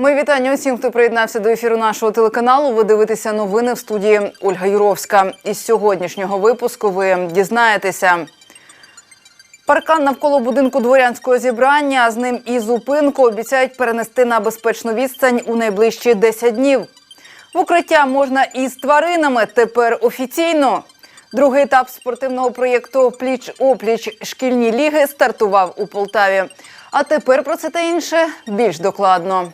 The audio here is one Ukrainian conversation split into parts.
Ми вітання усім, хто приєднався до ефіру нашого телеканалу. Ви дивитеся новини в студії Ольга Юровська. Із сьогоднішнього випуску ви дізнаєтеся. Паркан навколо будинку дворянського зібрання, а з ним і зупинку обіцяють перенести на безпечну відстань у найближчі 10 днів. В укриття можна і з тваринами тепер офіційно. Другий етап спортивного проєкту Пліч опліч шкільні ліги стартував у Полтаві. А тепер про це та інше більш докладно.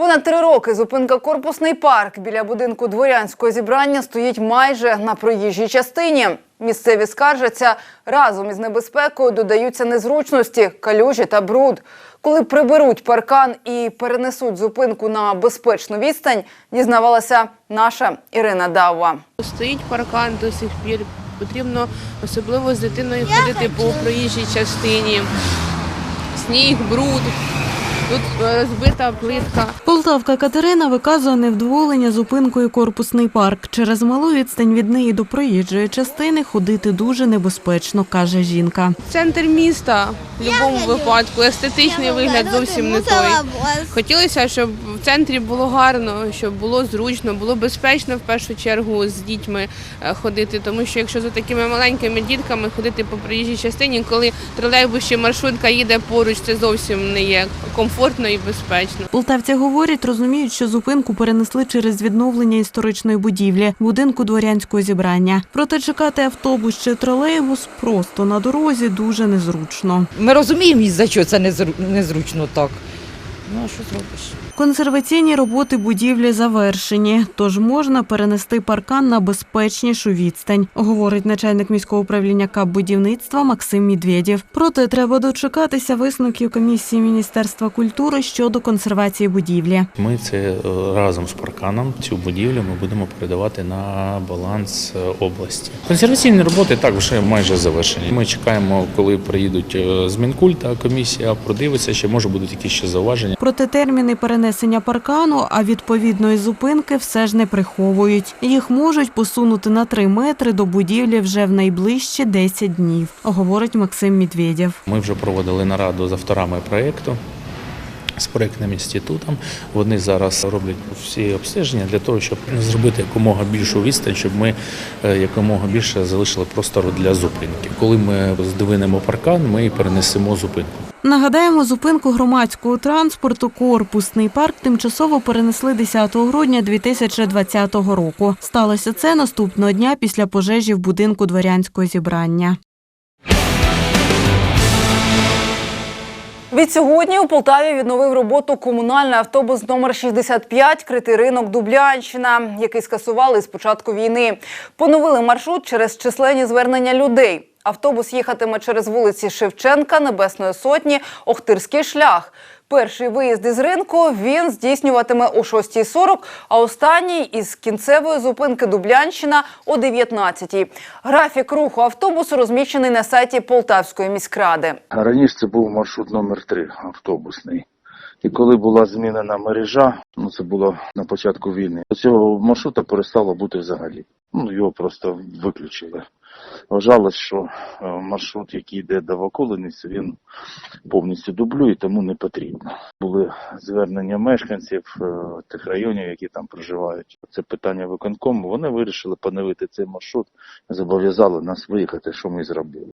Понад три роки зупинка Корпусний парк біля будинку дворянського зібрання стоїть майже на проїжджій частині. Місцеві скаржаться разом із небезпекою додаються незручності, калюжі та бруд. Коли приберуть паркан і перенесуть зупинку на безпечну відстань, дізнавалася наша Ірина Давва. Стоїть паркан до сих пір. Потрібно особливо з дитиною ходити по проїжджій частині. Сніг, бруд, тут е, розбита плитка. Полтавка Катерина виказує невдоволення зупинкою корпусний парк. Через малу відстань від неї до проїжджої частини ходити дуже небезпечно, каже жінка. Центр міста в будь-якому випадку, естетичний вигляд зовсім не той. Хотілося, щоб в центрі було гарно, щоб було зручно, було безпечно в першу чергу з дітьми е, ходити. Тому що якщо за такими маленькими дітками ходити по проїжджій частині, коли тролейбус чи маршрутка їде поруч, це зовсім не є комфортно і безпечно. Полтавці говорять, розуміють, що зупинку перенесли через відновлення історичної будівлі будинку дворянського зібрання. Проте чекати автобус чи тролейбус просто на дорозі дуже незручно. Ми розуміємо, за що це незру- незручно так. Ну, а що зробиш? Консерваційні роботи будівлі завершені, тож можна перенести паркан на безпечнішу відстань, говорить начальник міського управління КАП будівництва Максим Медведєв. Проте треба дочекатися висновків комісії Міністерства культури щодо консервації будівлі. Ми це е, разом з парканом цю будівлю ми будемо передавати на баланс е, області. Консерваційні роботи так вже майже завершені. Ми чекаємо, коли приїдуть е, з Мінкульта комісія, продивиться, ще може будуть якісь ще зауваження. Проте терміни перенесення паркану, а відповідної зупинки все ж не приховують. Їх можуть посунути на 3 метри до будівлі вже в найближчі 10 днів, говорить Максим Медведєв. Ми вже проводили нараду з авторами проєкту. З проєктним інститутом вони зараз роблять всі обстеження для того, щоб зробити якомога більшу відстань, щоб ми е, якомога більше залишили простору для зупинки. Коли ми здвинемо паркан, ми перенесемо зупинку. Нагадаємо, зупинку громадського транспорту корпусний парк тимчасово перенесли 10 грудня 2020 року. Сталося це наступного дня після пожежі в будинку дворянського зібрання. Від сьогодні у Полтаві відновив роботу комунальний автобус номер 65 критий ринок Дублянщина, який скасували з початку війни. Поновили маршрут через численні звернення людей. Автобус їхатиме через вулиці Шевченка, Небесної Сотні, Охтирський шлях. Перший виїзд із ринку він здійснюватиме о 6.40, а останній із кінцевої зупинки Дублянщина о 19.00. Графік руху автобусу розміщений на сайті Полтавської міськради. Раніше це був маршрут номер 3 автобусний. І коли була змінена мережа, ну це було на початку війни, цього маршрута перестало бути взагалі. Ну його просто виключили. Вважалось, що е, маршрут, який йде до Вакулиниці, він повністю дублює, тому не потрібно. Були звернення мешканців е, тих районів, які там проживають. Це питання виконкому. Вони вирішили поновити цей маршрут, зобов'язали нас виїхати, що ми зробили.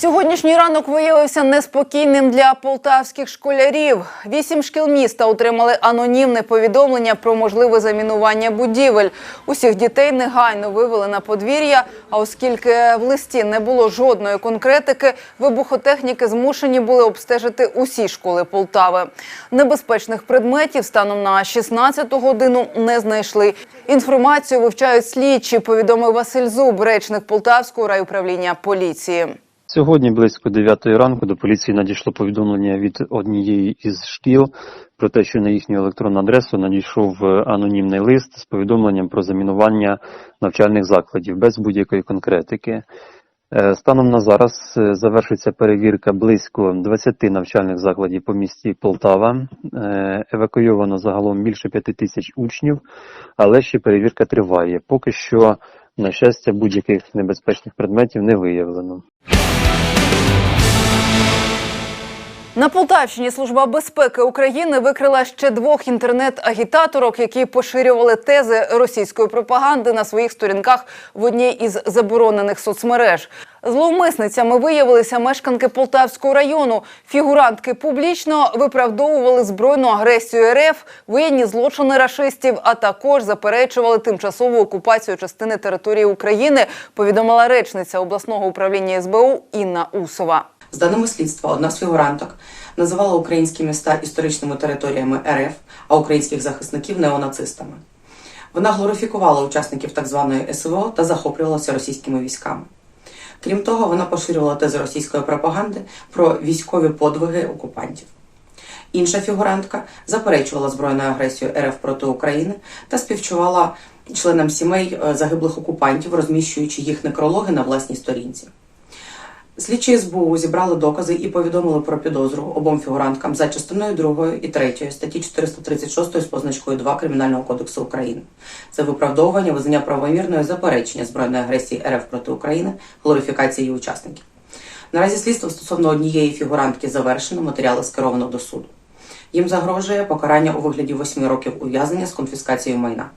Сьогоднішній ранок виявився неспокійним для полтавських школярів. Вісім шкіл міста отримали анонімне повідомлення про можливе замінування будівель. Усіх дітей негайно вивели на подвір'я. А оскільки в листі не було жодної конкретики, вибухотехніки змушені були обстежити усі школи Полтави. Небезпечних предметів станом на 16 годину не знайшли. Інформацію вивчають слідчі. Повідомив Василь Зуб, речник Полтавського райуправління поліції. Сьогодні близько 9 ранку до поліції надійшло повідомлення від однієї із шкіл про те, що на їхню електронну адресу надійшов е, анонімний лист з повідомленням про замінування навчальних закладів без будь-якої конкретики. Е, Станом на зараз е, завершується перевірка близько 20 навчальних закладів по місті Полтава. Евакуйовано загалом більше 5 тисяч учнів, але ще перевірка триває. Поки що, на щастя, будь-яких небезпечних предметів не виявлено. На Полтавщині служба безпеки України викрила ще двох інтернет-агітаторок, які поширювали тези російської пропаганди на своїх сторінках в одній із заборонених соцмереж. Зловмисницями виявилися мешканки Полтавського району. Фігурантки публічно виправдовували збройну агресію РФ, воєнні злочини рашистів, а також заперечували тимчасову окупацію частини території України. Повідомила речниця обласного управління СБУ Інна Усова. З даними слідства, одна з фігуранток називала українські міста історичними територіями РФ, а українських захисників неонацистами. Вона глорифікувала учасників так званої СВО та захоплювалася російськими військами. Крім того, вона поширювала тези російської пропаганди про військові подвиги окупантів. Інша фігурантка заперечувала збройну агресію РФ проти України та співчувала членам сімей е, загиблих окупантів, розміщуючи їх некрологи на власній сторінці. Слідчі СБУ зібрали докази і повідомили про підозру обом фігуранткам за частиною 2 і 3 статті 436 з позначкою 2 Кримінального кодексу України. Це виправдовування, визнання правомірної заперечення збройної агресії РФ проти України, глорифікації її учасників. Наразі слідство стосовно однієї фігурантки завершено, матеріали скеровано до суду. Їм загрожує покарання у вигляді 8 років ув'язнення з конфіскацією майна.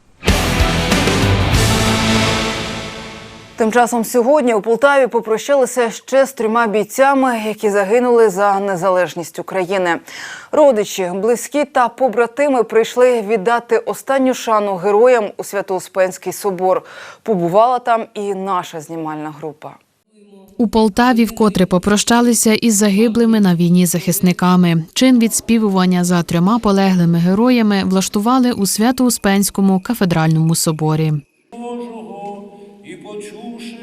Тим часом сьогодні у Полтаві попрощалися ще з трьома бійцями, які загинули за незалежність України. Родичі, близькі та побратими прийшли віддати останню шану героям у Свято-Успенський собор. Побувала там і наша знімальна група. У Полтаві вкотре попрощалися із загиблими на війні захисниками. Чин відспівування за трьома полеглими героями влаштували у Свято-Успенському кафедральному соборі. Божого і почувши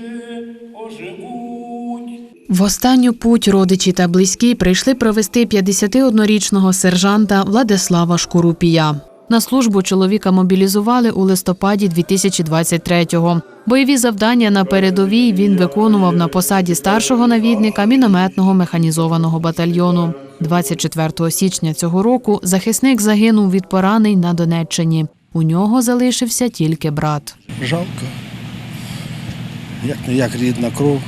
оживуть. В останню путь родичі та близькі прийшли провести 51-річного сержанта Владислава Шкурупія. На службу чоловіка мобілізували у листопаді 2023-го. Бойові завдання на передовій він виконував на посаді старшого навідника мінометного механізованого батальйону. 24 січня цього року захисник загинув від поранень на Донеччині. У нього залишився тільки брат. Жалко. Як не як рідна кров.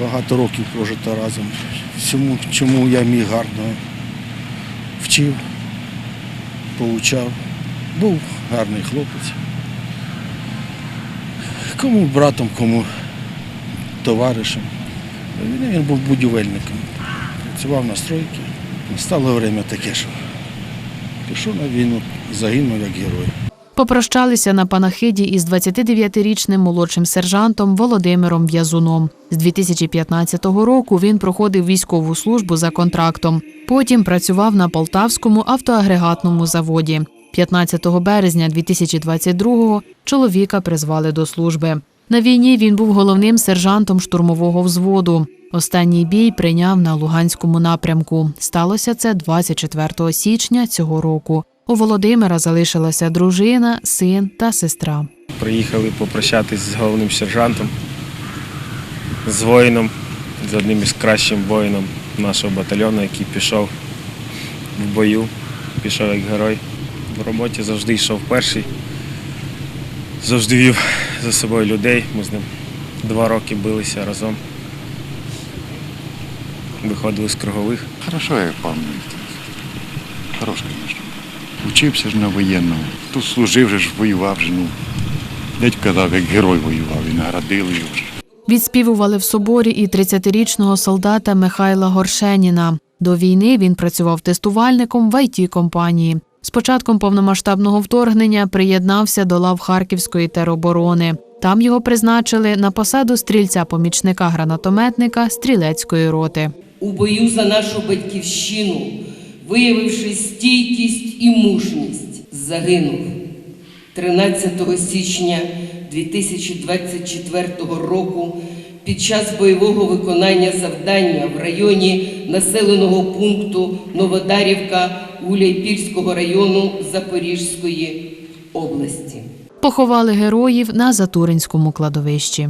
Багато років прожито разом. Всьому, чому я міг гарно вчив, получав. Був гарний хлопець. Кому братом, кому товаришем. Він, він був будівельником. Працював на стройці. Стало время таке, що пішов на війну, загинув як герой. Попрощалися на панахиді із 29-річним молодшим сержантом Володимиром В'язуном. З 2015 року він проходив військову службу за контрактом. Потім працював на Полтавському автоагрегатному заводі. 15 березня 2022-го чоловіка призвали до служби. На війні він був головним сержантом штурмового взводу. Останній бій прийняв на Луганському напрямку. Сталося це 24 січня цього року. У Володимира залишилася дружина, син та сестра. Приїхали попрощатись з головним сержантом, з воїном, з одним із кращим воїном нашого батальйону, який пішов в бою, пішов як герой. В роботі завжди йшов перший, завжди вів за собою людей. Ми з ним два роки билися разом. Виходили з кругових. Хорошо, я пам'ятаю. Хорош, звісно. Учився ж на воєнному. Тут служив же ж, воював же. Ну. Дядь казав, як герой воював, і наградили його. ж. Відспівували в соборі і 30-річного солдата Михайла Горшеніна. До війни він працював тестувальником в it компанії. З початком повномасштабного вторгнення приєднався до лав Харківської тероборони. Там його призначили на посаду стрільця-помічника гранатометника стрілецької роти. У бою за нашу батьківщину, виявивши стійкість і мужність, загинув 13 січня 2024 року під час бойового виконання завдання в районі населеного пункту Новодарівка Гуляйпільського району Запорізької області. Поховали героїв на Затуринському кладовищі.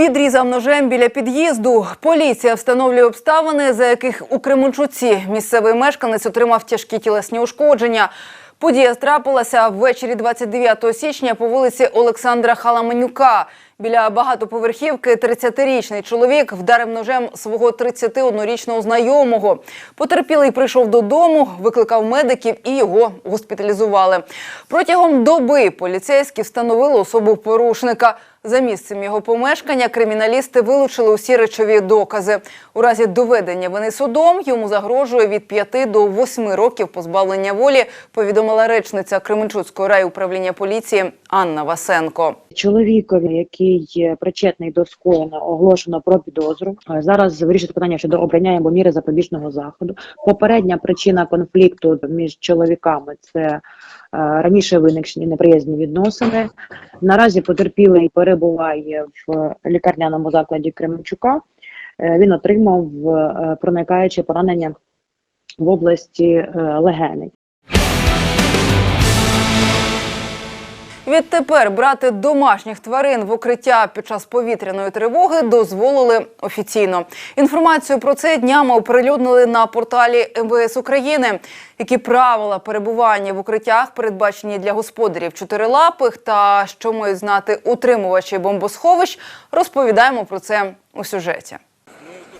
Підрізав ножем біля під'їзду. Поліція встановлює обставини, за яких у Кременчуці місцевий мешканець отримав тяжкі тілесні ушкодження. Подія трапилася ввечері 29 січня по вулиці Олександра Халаманюка. Біля багатоповерхівки 30-річний чоловік вдарив ножем свого 31-річного знайомого. Потерпілий прийшов додому, викликав медиків і його госпіталізували. Протягом доби поліцейські встановили особу порушника. За місцем його помешкання криміналісти вилучили усі речові докази. У разі доведення вини судом йому загрожує від 5 до 8 років позбавлення волі, повідомила речниця Кременчуцького райуправління поліції Анна Васенко. Чоловікові, який причетний до скоєного, оголошено про підозру. Е, Зараз вирішується питання щодо обрання або міри запобіжного заходу. Попередня причина конфлікту між чоловіками це раніше виникнені неприязні відносини. Наразі потерпілий перебуває в лікарняному закладі Кременчука. Е, Він отримав е, проникаюче поранення в області е, легени. Відтепер брати домашніх тварин в укриття під час повітряної тривоги дозволили офіційно. Інформацію про це днями оприлюднили на порталі МВС України. Які правила перебування в укриттях передбачені для господарів чотирилапих та що мають знати утримувачі бомбосховищ, розповідаємо про це у сюжеті.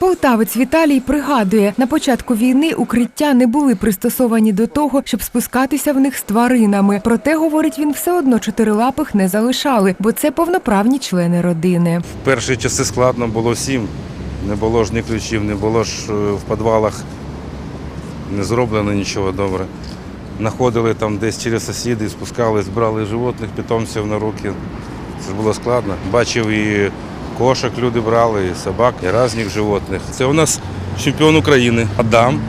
Полтавець Віталій пригадує, на початку війни укриття не були пристосовані до того, щоб спускатися в них з тваринами. Проте, говорить він, все одно чотирилапих не залишали, бо це повноправні члени родини. В перші часи складно було всім. Не було ж ні ключів, не було ж е, в підвалах, не зроблено нічого добре. Находили там десь через сусідів, спускались, брали животних, питомців на руки. Це ж було складно. Бачив і кошок люди брали, і собак, і різних животних. Це у нас чемпіон України Адам.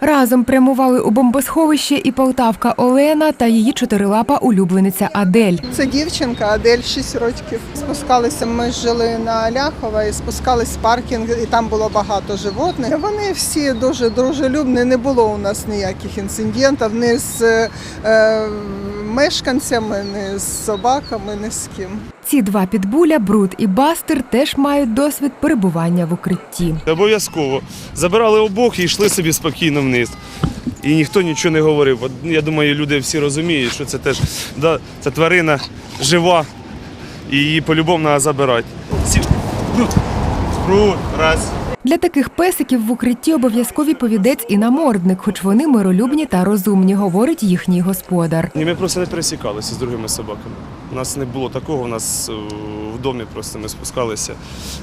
Разом прямували у бомбосховище і полтавка Олена та її чотирилапа улюблениця Адель. Це дівчинка, Адель 6 років. Спускалися. Ми жили на Ляхова і спускались з паркінгу, і там було багато животних. Вони всі дуже дружелюбні. Не було у нас ніяких інцидентів ні з е, мешканцями, ні з собаками, ні з ким. Ці два підбуля, Брут і Бастер, теж мають досвід перебування в укритті. Обов'язково. Забирали обох і йшли собі спокійно вниз. І ніхто нічого не говорив. Я думаю, люди всі розуміють, що це теж да, це тварина жива, і її по-любому треба забирати. Всі... Брут, брут, раз. Для таких песиків в укритті обов'язкові повідець і намордник, хоч вони миролюбні та розумні, говорить їхній господар. Ми просто не пересікалися з другими собаками. У нас не було такого, у нас е, в домі просто ми спускалися.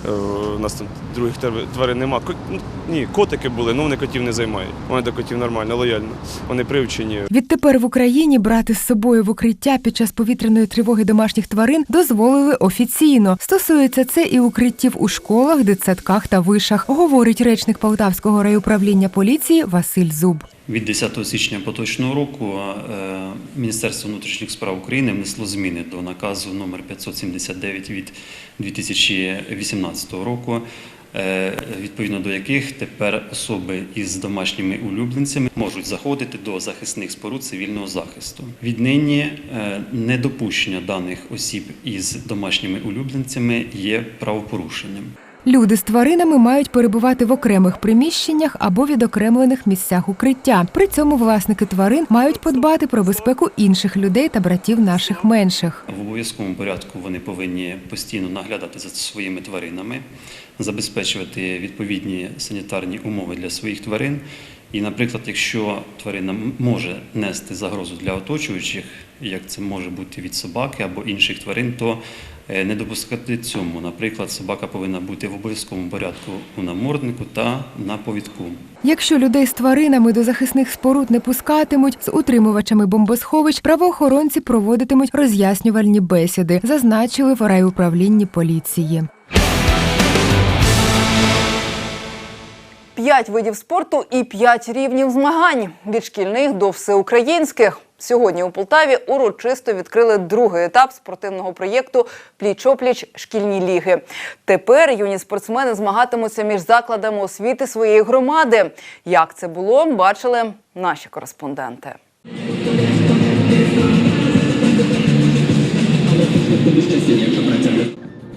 Е, У нас там других твар- тварин нема. Ну, Ні, котики були, але вони котів не займають. Вони до котів нормально, лояльно. Вони привчені. Відтепер в Україні брати з собою в укриття під час повітряної тривоги домашніх тварин дозволили офіційно. Стосується це і укриттів у школах, дитсадках та вишах, говорить речник Полтавського райуправління поліції Василь Зуб. Від 10 січня поточного року е, Міністерство внутрішніх справ України внесло зміни до наказу номер 579 від 2018 року, е, відповідно до яких тепер особи із домашніми улюбленцями можуть заходити до захисних споруд цивільного захисту. Віднині е, недопущення даних осіб із домашніми улюбленцями є правопорушенням. Люди з тваринами мають перебувати в окремих приміщеннях або відокремлених місцях укриття. При цьому власники тварин мають подбати про безпеку інших людей та братів наших менших. В обов'язковому порядку вони повинні постійно наглядати за своїми тваринами, забезпечувати відповідні санітарні умови для своїх тварин. І, наприклад, якщо тварина може нести загрозу для оточуючих, як це може бути від собаки або інших тварин, то не допускати цьому. Наприклад, собака повинна бути в обов'язковому порядку у наморднику та на повідку. Якщо людей з тваринами до захисних споруд не пускатимуть, з утримувачами бомбосховищ правоохоронці проводитимуть роз'яснювальні бесіди, зазначили в райуправлінні поліції. П'ять видів спорту і п'ять рівнів змагань від шкільних до всеукраїнських. Сьогодні у Полтаві урочисто відкрили другий етап спортивного проєкту Пліч-опліч шкільні ліги. Тепер юні спортсмени змагатимуться між закладами освіти своєї громади. Як це було, бачили наші кореспонденти.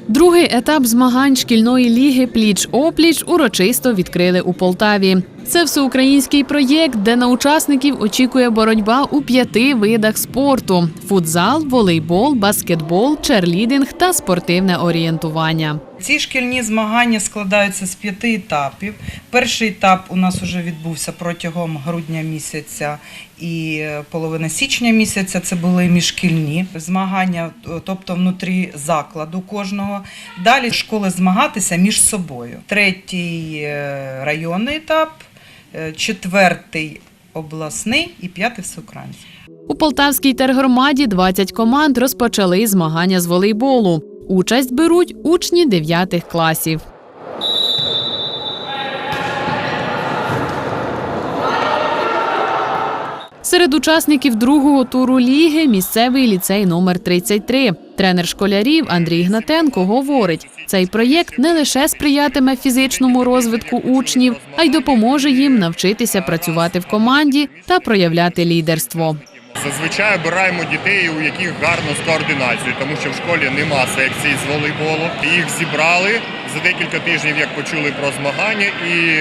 Другий етап змагань шкільної ліги Пліч-опліч урочисто відкрили у Полтаві. Це всеукраїнський проєкт, де на учасників очікує боротьба у п'яти видах спорту: футзал, волейбол, баскетбол, черлідинг та спортивне орієнтування. Ці шкільні змагання складаються з п'яти етапів. Перший етап у нас вже відбувся протягом грудня місяця і е, половини січня місяця. Це були міжшкільні змагання, тобто внутрі закладу кожного. Далі школи змагатися між собою. Третій е, районний етап, е, четвертий обласний і п'ятий всеукраїнський. У Полтавській тергромаді 20 команд розпочали змагання з волейболу. Участь беруть учні 9 класів. Серед учасників другого туру ліги місцевий ліцей номер 33. Тренер школярів Андрій Гнатенко говорить, цей проєкт не лише сприятиме фізичному розвитку учнів, а й допоможе їм навчитися працювати в команді та проявляти лідерство. Зазвичай обираємо дітей, у яких гарно з координацією, тому що в школі нема секції з волейболу. Їх зібрали за декілька тижнів, як почули про змагання, і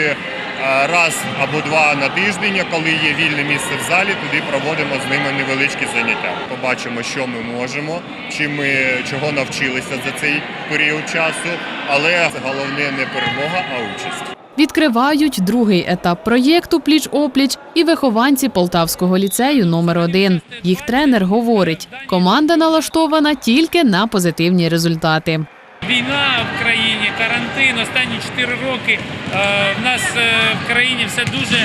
раз або два на тиждень, коли є вільне місце в залі, туди проводимо з ними невеличкі заняття. Побачимо, що ми можемо, чим ми чого навчилися за цей період часу. Але головне не перемога, а участь. Відкривають другий етап проєкту Пліч опліч і вихованці Полтавського ліцею номер 1 Їх тренер говорить, команда налаштована тільки на позитивні результати. Війна в країні, карантин, останні 4 роки. е, В нас е, в країні все дуже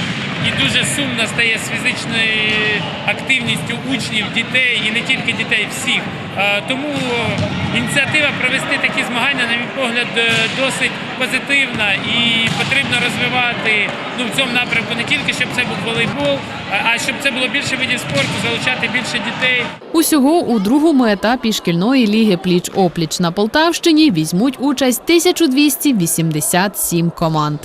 і дуже сумно стає з фізичною активністю учнів, дітей і не тільки дітей, всіх. Е, Тому ініціатива провести такі змагання, на мій погляд, досить позитивна і потрібно розвивати ну, в цьому напрямку не тільки щоб це був волейбол, а- щоб це було більше видів спорту, залучати більше дітей. Усього у другому етапі шкільної ліги Пліч опліч на Полтавщині візьмуть участь 1287 команд.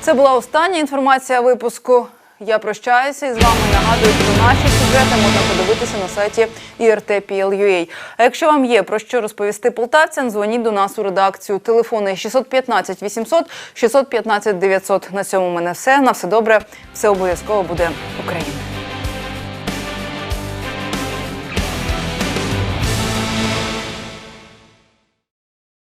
Це була остання інформація випуску. Я прощаюся і з вами нагадую, що наші сюжети можна подивитися на сайті IRT.PL.UA. А якщо вам є про що розповісти полтавцям, дзвоніть до нас у редакцію. Телефони 615 800 615 900. На цьому в мене все. На все добре. Все обов'язково буде Україна.